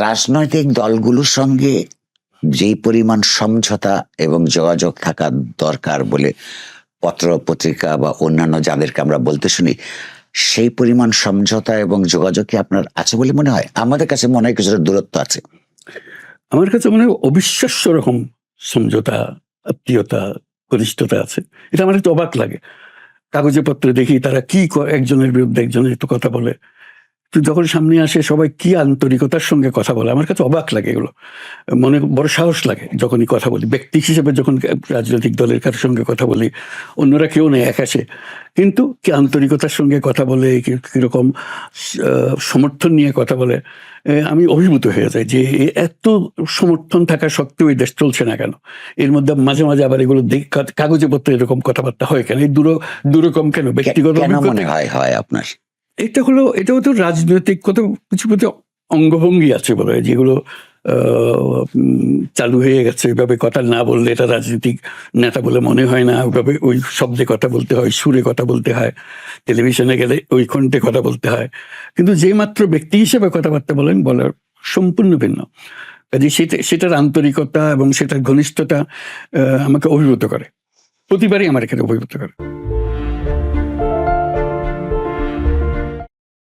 রাজনৈতিক দলগুলোর সঙ্গে যেই পরিমাণ সমঝোতা এবং যোগাযোগ থাকা দরকার বলে পত্র পত্রিকা বা অন্যান্য যাদেরকে আমরা বলতে শুনি, সেই পরিমাণ সমঝোতা এবং যোগাযোগ কি আপনার আছে বলে মনে হয়? আমাদের কাছে মনে হয় কিছুটা দূরত্ব আছে। আমার কাছে মনে হয় অবিশ্বাস্য রকম সমঝোতা, আত্মীয়তা, ঘনিষ্ঠতা আছে। এটা আমার একটু অবাক লাগে। কাগজে পত্রে দেখি তারা কি একজনের বিরুদ্ধে একজনের একটু কথা বলে। তো যখন সামনে আসে সবাই কি আন্তরিকতার সঙ্গে কথা বলে? আমার কাছে অবাক লাগে এগুলো। মনে বড় সাহস লাগে যখনই কথা বলি। ব্যক্তি হিসেবে যখন রাজনৈতিক দলের কারোর সঙ্গে কথা বলি অন্যরা কেউ নেই এক আসে। কিন্তু কি আন্তরিকতার সঙ্গে কথা বলে কীরকম সমর্থন নিয়ে কথা বলে আমি অভিভূত হয়ে যাই যে এত সমর্থন থাকা সত্ত্বেও এই দেশ চলছে না কেন? এর মধ্যে মাঝে মাঝে আবার এগুলো কাগজে পত্রে এরকম কথাবার্তা হয় কেন? এই দূর দূরকম কেন? ব্যক্তিগত মনে হয় হয় আপনার? এটা হলো, এটাও তো রাজনৈতিক কত কিছু কিছু অঙ্গভঙ্গি আছে বলে যেগুলো চালু হয়ে গেছে। এভাবে কথা না বললে এটা রাজনৈতিক নেতা বলে মনে হয় না। ওইভাবে ওই শব্দে কথা বলতে হয়, সুরে কথা বলতে হয়, টেলিভিশনে গেলে ওই কণ্ঠে কথা বলতে হয়। কিন্তু যে মাত্র ব্যক্তি হিসেবে কথাবার্তা বলেন বলার সম্পূর্ণ ভিন্ন। কাজে সেটা, সেটার আন্তরিকতা এবং সেটার ঘনিষ্ঠতা আমাকে অভিভূত করে। প্রতিবারই আমার এখানে অভিভূত করে।